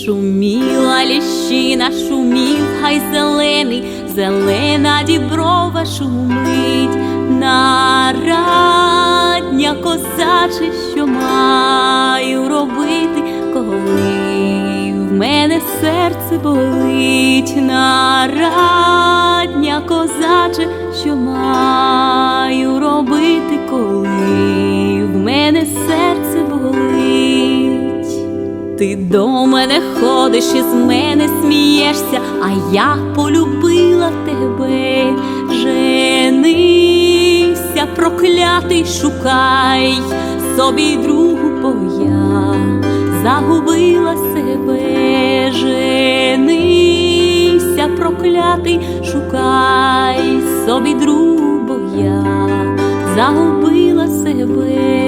Шуміла ліщина, шумів хай зелений, зелена діброва шумить, нарадня козаче, що маю робити, коли в мене серце болить, нарадня козаче, що маю робити, коли в мене серце болить. Ти до мене ходиш і з мене смієшся, а я полюбила тебе. Женися, проклятий, шукай собі другу, бо я загубила себе. Женися, проклятий, шукай собі другу, бо я загубила себе.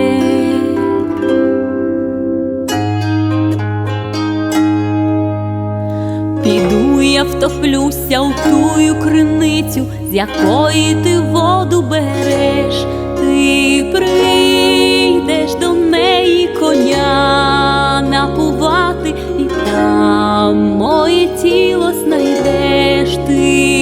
Втоплюся у тую криницю, з якої ти воду береш, ти прийдеш до неї коня напувати, і там моє тіло знайдеш, ти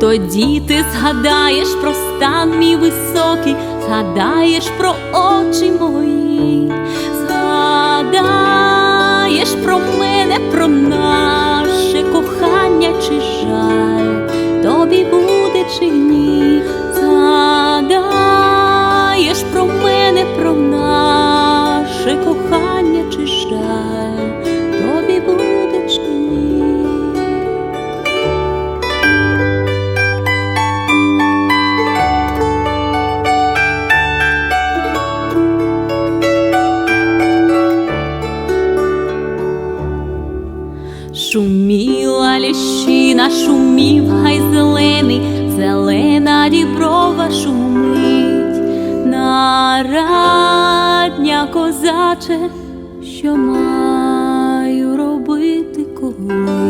Тоді ти згадаєш про стан мій високий, згадаєш про очі мої, згадаєш про мене, про наше на ліщина шумів, гай зелений, зелена діброва шумить, нарадня козаче, що маю робити кого.